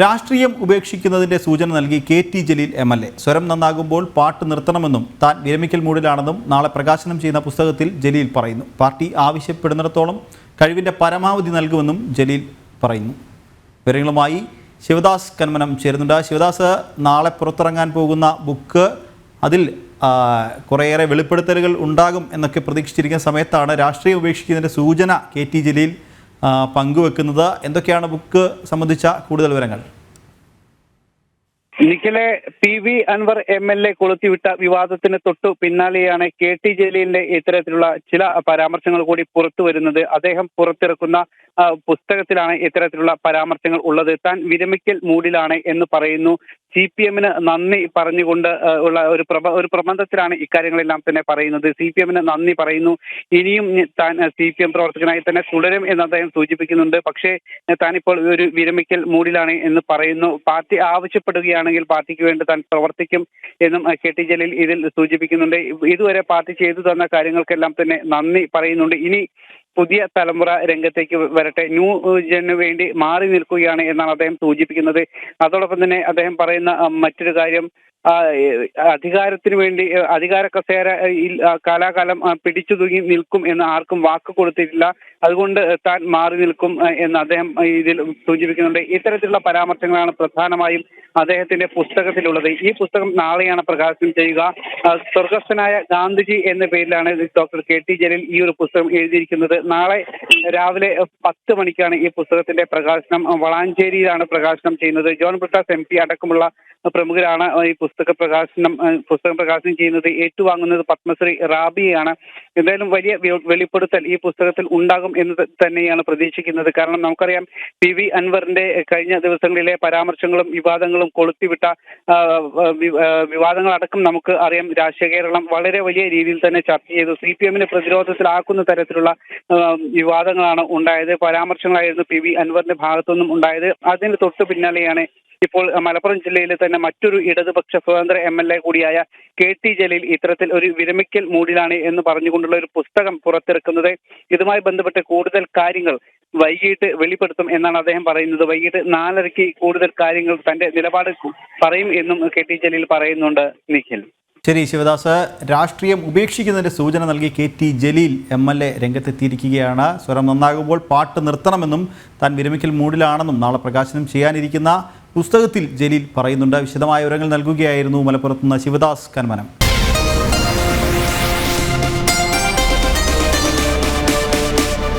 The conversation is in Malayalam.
രാഷ്ട്രീയം ഉപേക്ഷിക്കുന്നതിന്റെ സൂചന നൽകി K T Jaleel M L A. സ്വരം നന്നാകുമ്പോൾ പാട്ട് നിർത്തണമെന്നും താൻ വിരമിക്കൽ മൂടിലാണെന്നും നാളെ പ്രകാശനം ചെയ്യുന്ന പുസ്തകത്തിൽ ജലീൽ പറയുന്നു. പാർട്ടി ആവശ്യപ്പെടുന്നിടത്തോളം കഴിവിന്റെ പരമാവധി നൽകുമെന്നും ജലീൽ പറയുന്നു. വിവരങ്ങളുമായി ശിവദാസ് കന്മനം ചേരുന്നുണ്ട്. ശിവദാസ് നാളെ പുറത്തിറങ്ങാൻ പോകുന്ന ബുക്ക് അതിൽ കുറേയേറെ വെളിപ്പെടുത്തലുകൾ ഉണ്ടാകും എന്നൊക്കെ പ്രതീക്ഷിച്ചിരിക്കുന്ന സമയത്താണ് രാഷ്ട്രീയം ഉപേക്ഷിക്കുന്നതിന്റെ സൂചന കെ ടി ജലീൽ പങ്കുവെക്കുന്നത്. എന്തൊക്കെയാണ് ബുക്ക് സംബന്ധിച്ച കൂടുതൽ വിവരങ്ങൾ? നിഖിലെ P V Anvar M L A കൊളുത്തിവിട്ട വിവാദത്തിന് തൊട്ടു പിന്നാലെയാണ് കെ ടി ജലീലിന്റെ ഇത്തരത്തിലുള്ള ചില പരാമർശങ്ങൾ കൂടി പുറത്തു വരുന്നത്. അദ്ദേഹം പുറത്തിറക്കുന്ന പുസ്തകത്തിലാണ് ഇത്തരത്തിലുള്ള പരാമർശങ്ങൾ ഉള്ളത്. താൻ വിരമിക്കൽ മൂഡിലാണ് എന്ന് പറയുന്നു. സി പി എമ്മിന് നന്ദി പറഞ്ഞുകൊണ്ട് ഉള്ള ഒരു പ്രബ ഒരു പ്രബന്ധത്തിലാണ് ഇക്കാര്യങ്ങളെല്ലാം തന്നെ പറയുന്നത്. സി പി എമ്മിന് നന്ദി പറയുന്നു. ഇനിയും താൻ സി പി എം പ്രവർത്തകനായി തന്നെ തുടരും എന്ന് അദ്ദേഹം സൂചിപ്പിക്കുന്നുണ്ട്. പക്ഷേ താനിപ്പോൾ ഒരു വിരമിക്കൽ മൂഡിലാണ് എന്ന് പറയുന്നു. പാർട്ടി ആവശ്യപ്പെടുകയാണെങ്കിൽ പാർട്ടിക്ക് വേണ്ടി താൻ പ്രവർത്തിക്കും എന്നും കെ ടി ജലീൽ ഇതിൽ സൂചിപ്പിക്കുന്നുണ്ട്. ഇതുവരെ പാർട്ടി ചെയ്തു തന്ന കാര്യങ്ങൾക്കെല്ലാം തന്നെ നന്ദി പറയുന്നുണ്ട്. ഇനി പുതിയ തലമുറ രംഗത്തേക്ക് വരട്ടെ. ന്യൂ ജനു വേണ്ടി മാറി നിൽക്കുകയാണ് എന്നാണ് അദ്ദേഹം സൂചിപ്പിക്കുന്നത്. അതോടൊപ്പം തന്നെ അദ്ദേഹം പറയുന്ന മറ്റൊരു കാര്യം അധികാരത്തിന് വേണ്ടി അധികാര കസേര കാലാകാലം പിടിച്ചു തൂങ്ങി നിൽക്കും എന്ന് ആർക്കും വാക്ക് കൊടുത്തിട്ടില്ല. അതുകൊണ്ട് താൻ മാറി നിൽക്കും എന്ന് അദ്ദേഹം ഇതിൽ സൂചിപ്പിക്കുന്നുണ്ട്. ഇത്തരത്തിലുള്ള പരാമർശങ്ങളാണ് പ്രധാനമായും അദ്ദേഹത്തിന്റെ പുസ്തകത്തിലുള്ളത്. ഈ പുസ്തകം നാളെയാണ് പ്രകാശനം ചെയ്യുക. സ്വർഗസ്ഥനായ ഗാന്ധിജി എന്ന പേരിലാണ് ഡോക്ടർ കെ ടി ജലീൽ ഈ ഒരു പുസ്തകം എഴുതിയിരിക്കുന്നത്. നാളെ രാവിലെ പത്ത് മണിക്കാണ് ഈ പുസ്തകത്തിന്റെ പ്രകാശനം. വളാഞ്ചേരിയിലാണ് പ്രകാശനം ചെയ്യുന്നത്. ജോൺ ബ്രിട്ടാസ് എം പി അടക്കമുള്ള പ്രമുഖരാണ് ഈ പുസ്തക പ്രകാശനം പുസ്തകം പ്രകാശനം ചെയ്യുന്നത്. ഏറ്റുവാങ്ങുന്നത് പത്മശ്രീ റാബിയാണ്. എന്തായാലും വലിയ വെളിപ്പെടുത്തൽ ഈ പുസ്തകത്തിൽ ഉണ്ടാകും എന്ന് തന്നെയാണ് പ്രതീക്ഷിക്കുന്നത്. കാരണം നമുക്കറിയാം പി വി അൻവറിന്റെ കഴിഞ്ഞ ദിവസങ്ങളിലെ പരാമർശങ്ങളും വിവാദങ്ങളും കൊളുത്തിവിട്ട വിവാദങ്ങളടക്കം നമുക്ക് അറിയാം. രാഷ്ട്രീയ കേരളം വളരെ വലിയ രീതിയിൽ തന്നെ ചർച്ച ചെയ്തു. സി പി എമ്മിനെ പ്രതിരോധത്തിലാക്കുന്ന തരത്തിലുള്ള വിവാദങ്ങളാണ് ഉണ്ടായത്. പരാമർശങ്ങളായിരുന്നു പി വി അൻവറിന്റെ ഭാഗത്തുനിന്നും ഉണ്ടായത്. അതിന് തൊട്ടു പിന്നാലെയാണ് ഇപ്പോൾ മലപ്പുറം ജില്ലയിൽ തന്നെ മറ്റൊരു ഇടതുപക്ഷ സ്വതന്ത്ര എം എൽ എ കൂടിയായ കെ ടി ജലീൽ ഇത്തരത്തിൽ ഒരു വിരമിക്കൽ മൂടിലാണ് എന്ന് പറഞ്ഞുകൊണ്ടുള്ള ഒരു പുസ്തകം പുറത്തിറക്കുന്നത്. ഇതുമായി ബന്ധപ്പെട്ട് കൂടുതൽ കാര്യങ്ങൾ വൈകിട്ട് വെളിപ്പെടുത്തും എന്നാണ് അദ്ദേഹം പറയുന്നത്. വൈകിട്ട് നാലരയ്ക്ക് കൂടുതൽ കാര്യങ്ങൾ തന്റെ നിലപാട് പറയും എന്നും കെ ടി ജലീൽ പറയുന്നുണ്ട് നിഖിൽ. ശരി ശിവദാസ്. രാഷ്ട്രീയം ഉപേക്ഷിക്കുന്നതിന്റെ സൂചന നൽകി K T Jaleel M L A രംഗത്തെത്തിയിരിക്കുകയാണ്. സ്വരം നന്നാകുമ്പോൾ പാട്ട് നിർത്തണമെന്നും താൻ വിരമിക്കൽ മൂടിലാണെന്നും നാളെ പ്രകാശനം ചെയ്യാനിരിക്കുന്ന പുസ്തകത്തിൽ ജലീൽ പറയുന്നുണ്ട്. വിശദമായ വിവരങ്ങൾ നൽകുകയായിരുന്നു മലപ്പുറത്തുനിന്ന് ശിവദാസ് കന്മനം.